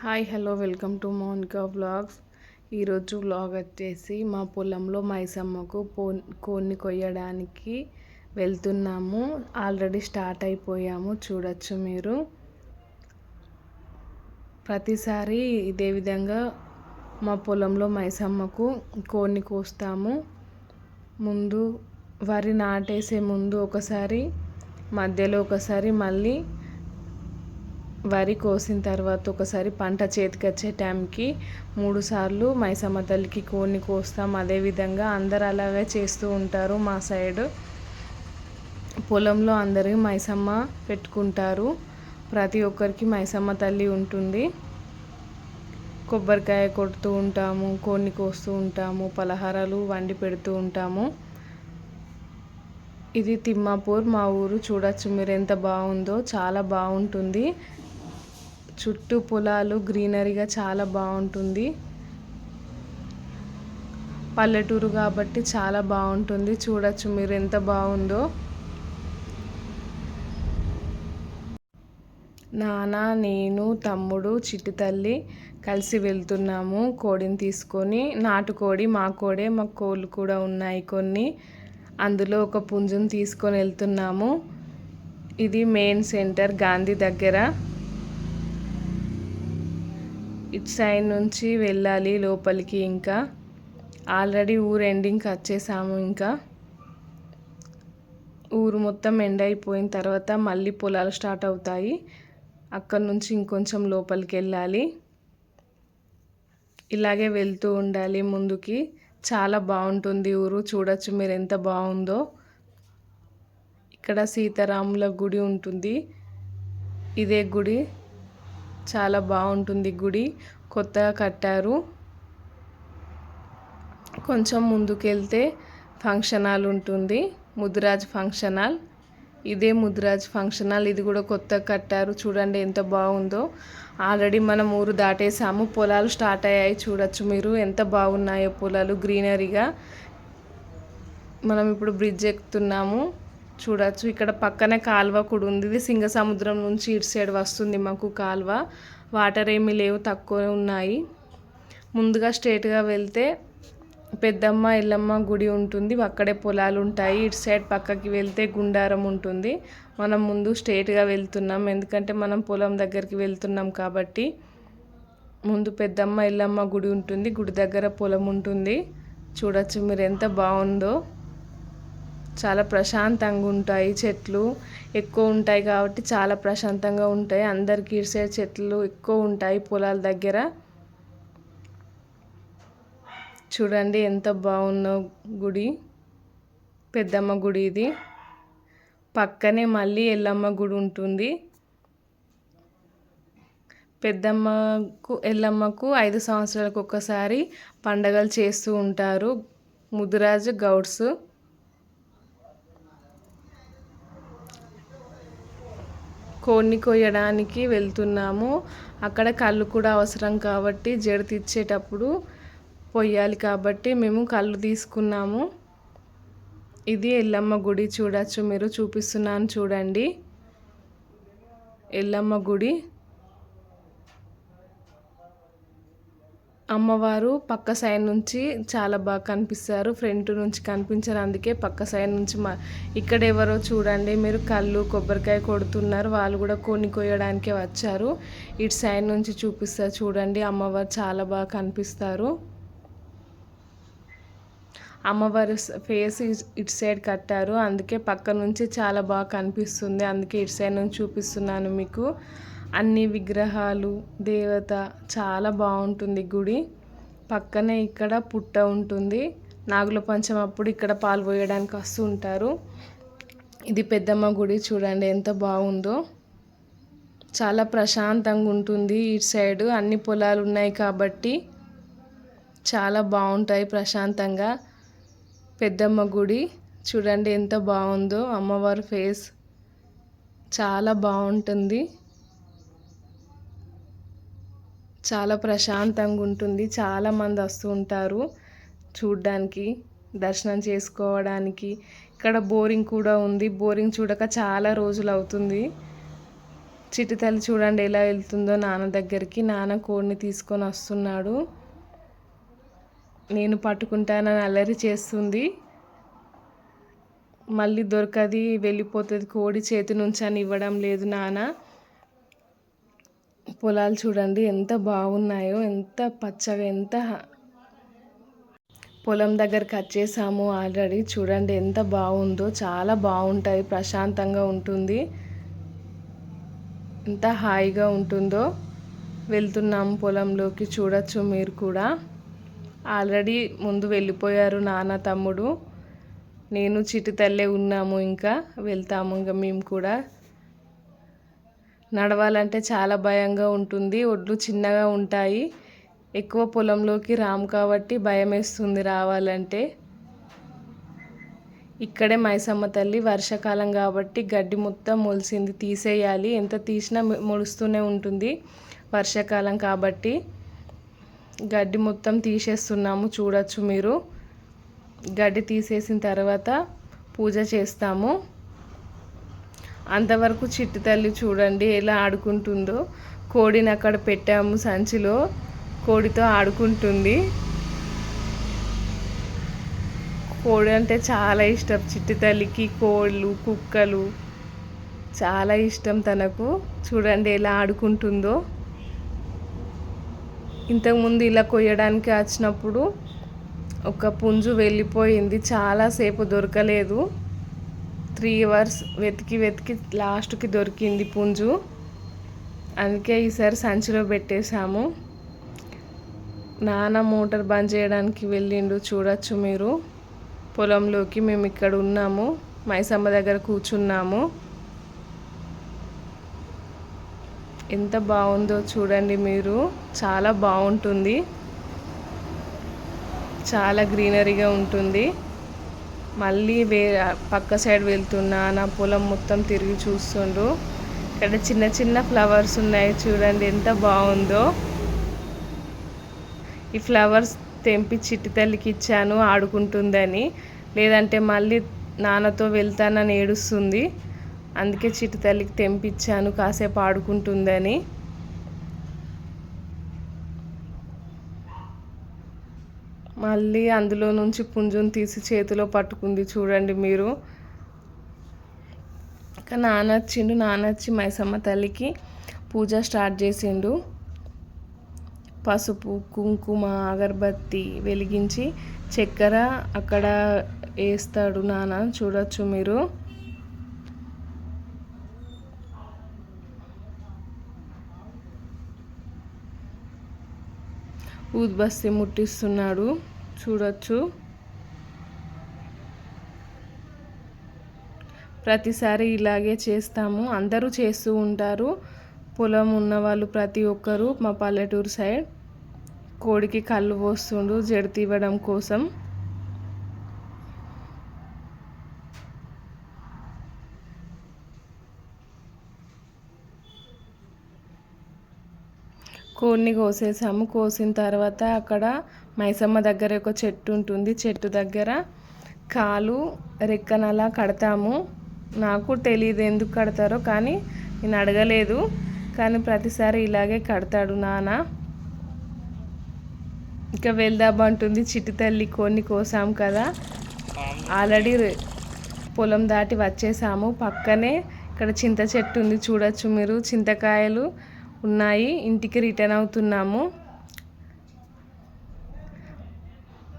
Hi hello welcome to Monika vlogs. ఈరోజు vlog వచ్చేసి మా పొలంలో మైసమ్మకు పో కోన్ని కొయ్యడానికి వెళ్తున్నాము. ఆల్రెడీ స్టార్ట్ అయిపోయాము చూడొచ్చు మీరు. ప్రతిసారి ఇదే విధంగా మా పొలంలో మైసమ్మకు కోన్ని కోస్తాము. ముందు వరి నాటేసే ముందు ఒకసారి మధ్యలో ఒకసారి మళ్ళీ వరి కోసిన తర్వాత ఒకసారి పంట చేతికి వచ్చే టైంకి మూడు సార్లు మైసమ్మ తల్లికి కోడిని కోస్తాం. అదేవిధంగా అందరు అలాగే చేస్తూ ఉంటారు మా సైడ్. పొలంలో అందరికీ మైసమ్మ పెట్టుకుంటారు. ప్రతి ఒక్కరికి మైసమ్మ తల్లి ఉంటుంది. కొబ్బరికాయ కొడుతూ ఉంటాము కోడిని కోస్తూ ఉంటాము పలహారాలు వండి పెడుతూ ఉంటాము. ఇది తిమ్మాపూర్ మా ఊరు చూడొచ్చు మీరు ఎంత బాగుందో. చాలా బాగుంటుంది. చుట్టూ పొలాలు గ్రీనరీగా చాలా బాగుంటుంది. పల్లెటూరు కాబట్టి చాలా బాగుంటుంది. చూడొచ్చు మీరు ఎంత బాగుందో. నాన్న నేను తమ్ముడు చిట్టి తల్లి కలిసి వెళ్తున్నాము. కోడిని తీసుకొని నాటుకోడి మా కోడే మా కోళ్ళు కూడా ఉన్నాయి కొన్ని. అందులో ఒక పుంజుని తీసుకొని వెళ్తున్నాము. ఇది మెయిన్ సెంటర్ గాంధీ దగ్గర. ఇటు సైడ్ నుంచి వెళ్ళాలి లోపలికి ఇంకా. ఆల్రెడీ ఊరు ఎండింగ్కి వచ్చేసాము ఇంకా. ఊరు మొత్తం ఎండ్ అయిపోయిన తర్వాత మళ్ళీ పొలాలు స్టార్ట్ అవుతాయి. అక్కడ నుంచి ఇంకొంచెం లోపలికి వెళ్ళాలి. ఇలాగే వెళ్తూ ఉండాలి ముందుకి. చాలా బాగుంటుంది ఊరు. చూడొచ్చు మీరు ఎంత బాగుందో. ఇక్కడ సీతారాముల గుడి ఉంటుంది. ఇదే గుడి. చాలా బాగుంటుంది గుడి. కొత్తగా కట్టారు. కొంచెం ముందుకెళ్తే ఫంక్షన్ హాల్ ఉంటుంది. Mudiraj function hall. ఇదే ముదిరాజ్ ఫంక్షన్ హాల్. ఇది కూడా కొత్తగా కట్టారు. చూడండి ఎంత బాగుందో. ఆల్రెడీ మనం ఊరు దాటేసాము. పొలాలు స్టార్ట్ అయ్యాయి చూడొచ్చు మీరు. ఎంత బాగున్నాయో పొలాలు గ్రీనరీగా. మనం ఇప్పుడు బ్రిడ్జ్ ఎక్కుతున్నాము. చూడొచ్చు. ఇక్కడ పక్కనే కాలువ కూడా ఉంది. ఇది సింగ సముద్రం నుంచి ఇటు సైడ్ వస్తుంది మాకు కాలువ. వాటర్ ఏమీ లేవు తక్కువ ఉన్నాయి. ముందుగా స్ట్రేట్గా వెళ్తే పెద్దమ్మ ఎల్లమ్మ గుడి ఉంటుంది. అక్కడే పొలాలు ఉంటాయి. ఇటు సైడ్ పక్కకి వెళ్తే గుండారం ఉంటుంది. మనం ముందు స్ట్రేట్గా వెళ్తున్నాం. ఎందుకంటే మనం పొలం దగ్గరికి వెళ్తున్నాం కాబట్టి ముందు పెద్దమ్మ ఎల్లమ్మ గుడి ఉంటుంది. గుడి దగ్గర పొలం ఉంటుంది. చూడొచ్చు మీరు ఎంత బాగుందో. చాలా ప్రశాంతంగా ఉంటాయి చెట్లు. ఎక్కువ ఉంటాయి కాబట్టి చాలా ప్రశాంతంగా ఉంటాయి. అందరికి సైడ్ చెట్లు ఎక్కువ ఉంటాయి పొలాల దగ్గర. చూడండి ఎంత బాగుందో గుడి. పెద్దమ్మ గుడి ఇది. పక్కనే మళ్ళీ ఎల్లమ్మ గుడి ఉంటుంది. పెద్దమ్మకు ఎల్లమ్మకు ఐదు సంవత్సరాలకు ఒక్కసారి పండగలు చేస్తూ ఉంటారు ముదురాజు గౌడ్స్. కోడిని కొయ్యడానికి వెళ్తున్నాము. అక్కడ కళ్ళు కూడా అవసరం కాబట్టి జడ తెచ్చేటప్పుడు పొయ్యాలి కాబట్టి మేము కళ్ళు తీసుకున్నాము. ఇది ఎల్లమ్మ గుడి చూడొచ్చు మీరు చూపిస్తున్నాను చూడండి. ఎల్లమ్మ గుడి. అమ్మవారు పక్క సైడ్ నుంచి చాలా బాగా కనిపిస్తారు. ఫ్రంట్ నుంచి కనిపించారు. అందుకే పక్క సైడ్ నుంచి మా ఇక్కడ ఎవరో చూడండి మీరు కళ్ళు కొబ్బరికాయ కొడుతున్నారు. వాళ్ళు కూడా కొన్ని కొయ్యడానికే వచ్చారు. ఇటు సైడ్ నుంచి చూపిస్తారు. చూడండి అమ్మవారు చాలా బాగా కనిపిస్తారు. అమ్మవారి ఫేస్ ఇటు సైడ్ కట్టారు. అందుకే పక్క నుంచి చాలా బాగా కనిపిస్తుంది. అందుకే ఇటు సైడ్ నుంచి చూపిస్తున్నాను మీకు. అన్ని విగ్రహాలు దేవత చాలా బాగుంటుంది గుడి. పక్కనే ఇక్కడ పుట్ట ఉంటుంది. నాగుల పంచం అప్పుడు ఇక్కడ పాలు పోయడానికి వస్తూ ఉంటారు. ఇది పెద్దమ్మ గుడి చూడండి ఎంత బాగుందో. చాలా ప్రశాంతంగా ఉంటుంది ఇటు సైడ్. అన్ని పొలాలు ఉన్నాయి కాబట్టి చాలా బాగుంటాయి ప్రశాంతంగా. పెద్దమ్మ గుడి చూడండి ఎంత బాగుందో. అమ్మవారి ఫేస్ చాలా బాగుంటుంది. చాలా ప్రశాంతంగా ఉంటుంది. చాలామంది వస్తూ ఉంటారు చూడ్డానికి దర్శనం చేసుకోవడానికి. ఇక్కడ బోరింగ్ కూడా ఉంది. బోరింగ్ చూడక చాలా రోజులు అవుతుంది. చిట్టితల్లి చూడండి ఎలా వెళ్తుందో నాన్న దగ్గరికి. నాన్న కోడిని తీసుకొని వస్తున్నాడు. నేను పట్టుకుంటానని అల్లరి చేస్తుంది. మళ్ళీ దొరకది వెళ్ళిపోతుంది కోడి చేతి నుంచి అని ఇవ్వడం లేదు నాన్న. పొలాలు చూడండి ఎంత బాగున్నాయో ఎంత పచ్చగా ఎంత పొలం దగ్గరికి వచ్చేసాము ఆల్రెడీ. చూడండి ఎంత బాగుందో చాలా బాగుంటుంది ప్రశాంతంగా ఉంటుంది. ఎంత హాయిగా ఉంటుందో వెళ్తున్నాము పొలంలోకి చూడొచ్చు మీరు కూడా. ఆల్రెడీ ముందు వెళ్ళిపోయారు నాన్న తమ్ముడు. నేను చిటి తల్లే ఉన్నాము ఇంకా వెళ్తాము ఇంకా మేము కూడా. నడవాలంటే చాలా భయంగా ఉంటుంది. ఒడ్లు చిన్నగా ఉంటాయి. ఎక్కువ పొలంలోకి రాము కాబట్టి భయం వేస్తుంది రావాలంటే. ఇక్కడే మైసమ్మ తల్లి వర్షాకాలం కాబట్టి గడ్డి మొత్తం మొలిసింది. తీసేయాలి. ఎంత తీసినా మొలుస్తూనే ఉంటుంది వర్షాకాలం కాబట్టి. గడ్డి మొత్తం తీసేస్తున్నాము. చూడొచ్చు మీరు. గడ్డి తీసేసిన తర్వాత పూజ చేస్తాము. అంతవరకు చిట్టి తల్లి చూడండి ఎలా ఆడుకుంటుందో. కోడిని అక్కడ పెట్టాము సంచిలో. కోడితో ఆడుకుంటుంది. కోడి అంటే చాలా ఇష్టం చిట్టి తల్లికి. కోళ్ళు కుక్కలు చాలా ఇష్టం తనకు. చూడండి ఎలా ఆడుకుంటుందో. ఇంతకుముందు ఇలా కొయ్యడానికి వచ్చినప్పుడు ఒక పుంజు వెళ్ళిపోయింది. చాలాసేపు దొరకలేదు. త్రీ అవర్స్ వెతికి వెతికి లాస్ట్కి దొరికింది పుంజు. అందుకే ఈసారి సంచిలో పెట్టేశాము. నాన్న మోటార్ బంద్ చేయడానికి వెళ్ళిండు చూడొచ్చు మీరు. పొలంలోకి మేము ఇక్కడ ఉన్నాము. మైసమ్మ దగ్గర కూర్చున్నాము. ఎంత బాగుందో చూడండి మీరు. చాలా బాగుంటుంది. చాలా గ్రీనరీగా ఉంటుంది. మళ్ళీ వే పక్క సైడ్ వెళ్తున్నా నా పొలం మొత్తం తిరిగి చూస్తుండు ఇక్కడ చిన్న చిన్న ఫ్లవర్స్ ఉన్నాయి చూడండి ఎంత బాగుందో. ఈ ఫ్లవర్స్ తెంపి చిట్టి తల్లికి ఇచ్చాను ఆడుకుంటుందని. లేదంటే మళ్ళీ నాన్నతో వెళ్తానని ఏడుస్తుంది. అందుకే చిట్టి తల్లికి తెంపిచ్చాను కాసేపు ఆడుకుంటుందని. మళ్ళీ అందులో నుంచి పుంజుని తీసి చేతిలో పట్టుకుంది చూడండి మీరు. ఇంకా నానొచ్చిండు నానొచ్చి నాన్న వచ్చి మైసమ్మ తల్లికి పూజ స్టార్ట్ చేసిండు. పసుపు కుంకుమ అగరబత్తి వెలిగించి చక్కెర అక్కడ వేస్తాడు నాన్న చూడొచ్చు మీరు. ఊద్బస్తి ముట్టిస్తున్నాడు. చూడొచ్చు. ప్రతిసారి ఇలాగే చేస్తాము. అందరూ చేస్తూ ఉంటారు. పొలం ఉన్నవాళ్ళు ప్రతి ఒక్కరూ మా పల్లెటూరు సైడ్ కోడికి కళ్ళు పోస్తుండు జడి కోసం. కోడిని కోసేసాము. కోసిన తర్వాత అక్కడ మైసమ్మ దగ్గర ఒక చెట్టు ఉంటుంది. చెట్టు దగ్గర కాలు రెక్కనలా కడతాము. నాకు తెలియదు ఎందుకు కడతారో కానీ నేను అడగలేదు. కానీ ప్రతిసారి ఇలాగే కడతాడు నాన్న. ఇంకా వెళ్దామంటుంది చిట్టి తల్లి కొన్ని కోసాం కదా. ఆల్రెడీ పొలం దాటి వచ్చేసాము. పక్కనే ఇక్కడ చింత చెట్టు ఉంది చూడొచ్చు మీరు. చింతకాయలు ఉన్నాయి. ఇంటికి రిటర్న్ అవుతున్నాము.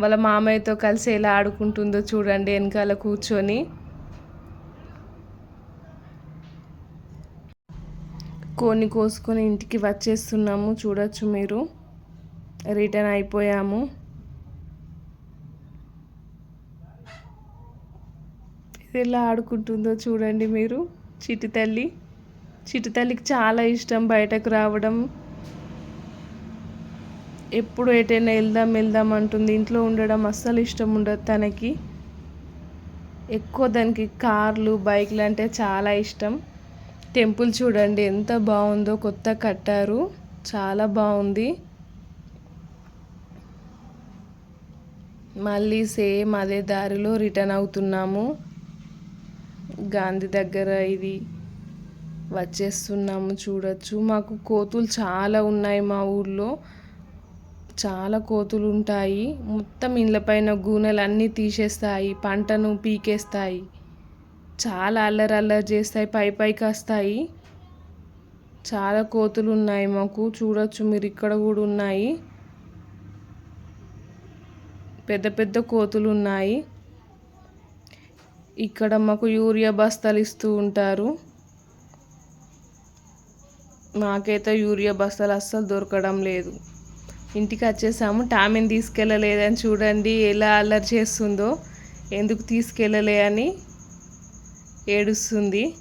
వాళ్ళ మామయ్యతో కలిసి ఎలా ఆడుకుంటుందో చూడండి వెనకాల కూర్చొని. కోని కోసుకొని ఇంటికి వచ్చేస్తున్నాము. చూడొచ్చు మీరు. రిటర్న్ అయిపోయాము. ఇది ఎలా ఆడుకుంటుందో చూడండి మీరు. చిటి తల్లి. చిటితల్లికి చాలా ఇష్టం బయటకు రావడం. ఎప్పుడు ఎటైనా వెళ్దాం వెళ్దాం అంటుంది. ఇంట్లో ఉండడం అస్సలు ఇష్టం ఉండదు తనకి. ఎక్కువ దానికి కార్లు బైక్లు అంటే చాలా ఇష్టం. టెంపుల్ చూడండి ఎంత బాగుందో కొత్త కట్టారు. చాలా బాగుంది. మళ్ళీ సేమ్ అదే దారిలో రిటర్న్ అవుతున్నాము. గాంధీ దగ్గర ఇది వచ్చేస్తున్నాము చూడొచ్చు. మాకు కోతులు చాలా ఉన్నాయి మా ఊళ్ళో చాలా కోతులు ఉంటాయి. మొత్తం ఇళ్ళపైన గూనెలన్నీ అన్నీ తీసేస్తాయి పంటను పీకేస్తాయి. చాలా అల్లరి అల్లరి చేస్తాయి పై పైకి వస్తాయి. చాలా కోతులు ఉన్నాయి మాకు చూడొచ్చు. మీరు ఇక్కడ కూడా ఉన్నాయి. పెద్ద పెద్ద కోతులు ఉన్నాయి. ఇక్కడ మాకు యూరియా బస్తాలు ఇస్తూ ఉంటారు. మాకైతే యూరియా బస్తాలు అస్సలు దొరకడం లేదు. ఇంటికి వచ్చేసాము. టామిని తీసుకెళ్ళలేదని చూడండి ఎలా అల్లరి చేస్తుందో. ఎందుకు తీసుకెళ్ళలే అని ఏడుస్తుంది.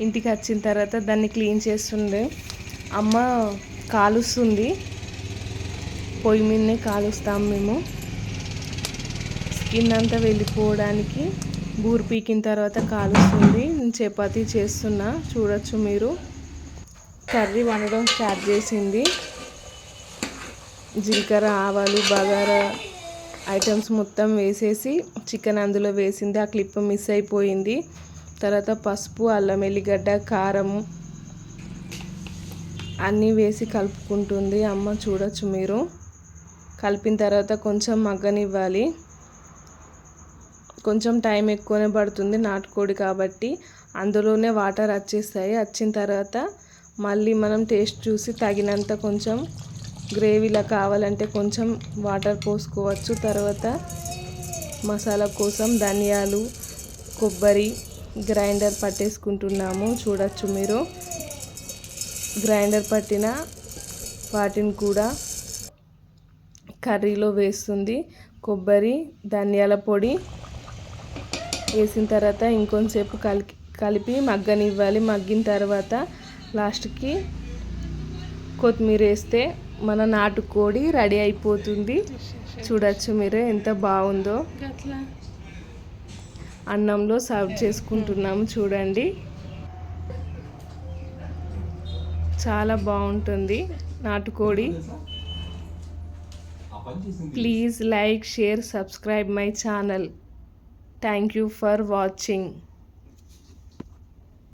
ఇంటికి వచ్చిన తర్వాత దాన్ని క్లీన్ చేస్తుండే. అమ్మ కాలుస్తుంది. పొయ్యి మీదనే కాలుస్తాం మేము. స్కిన్ అంతా వెళ్ళిపోవడానికి బూరు పీకిన తర్వాత కాలుస్తుంది. నేను చపాతీ చేస్తున్నా. చూడొచ్చు మీరు. కర్రీ వండడం స్టార్ట్ చేసింది. జీలకర్ర ఆవాలు బగారా ఐటమ్స్ మొత్తం వేసేసి చికెన్ అందులో వేసింది. ఆ క్లిప్ మిస్ అయిపోయింది. తర్వాత పసుపు అల్లం ఎల్లిగడ్డ కారం అన్నీ వేసి కలుపుకుంటుంది. అమ్మ చూడొచ్చు మీరు. కలిపిన తర్వాత కొంచెం మగ్గనివ్వాలి. కొంచెం టైం ఎక్కువనే పడుతుంది నాటుకోడి కాబట్టి. అందులోనే వాటర్ వచ్చేస్తాయి. వచ్చిన తర్వాత మళ్ళీ మనం టేస్ట్ చూసి తగినంత కొంచెం గ్రేవీలా కావాలంటే కొంచెం వాటర్ పోసుకోవచ్చు. తర్వాత మసాలా కోసం ధనియాలు కొబ్బరి గ్రైండర్ పట్టేసుకుంటున్నాము. చూడొచ్చు మీరు. గ్రైండర్ పట్టిన వాటిని కూడా కర్రీలో వేస్తుంది. కొబ్బరి ధనియాల పొడి వేసిన తర్వాత ఇంకొంచెంసేపు కలిపి కలిపి మగ్గనివ్వాలి. మగ్గిన తర్వాత లాస్ట్కి కొత్తిమీర వేస్తే మన నాటుకోడి రెడీ అయిపోతుంది. చూడొచ్చు మీరు ఎంత బాగుందో. అన్నంలో సర్వ్ చేసుకుంటున్నాము చూడండి. చాలా బాగుంటుంది నాటుకోడి. Please like share subscribe my channel. Thank you for watching.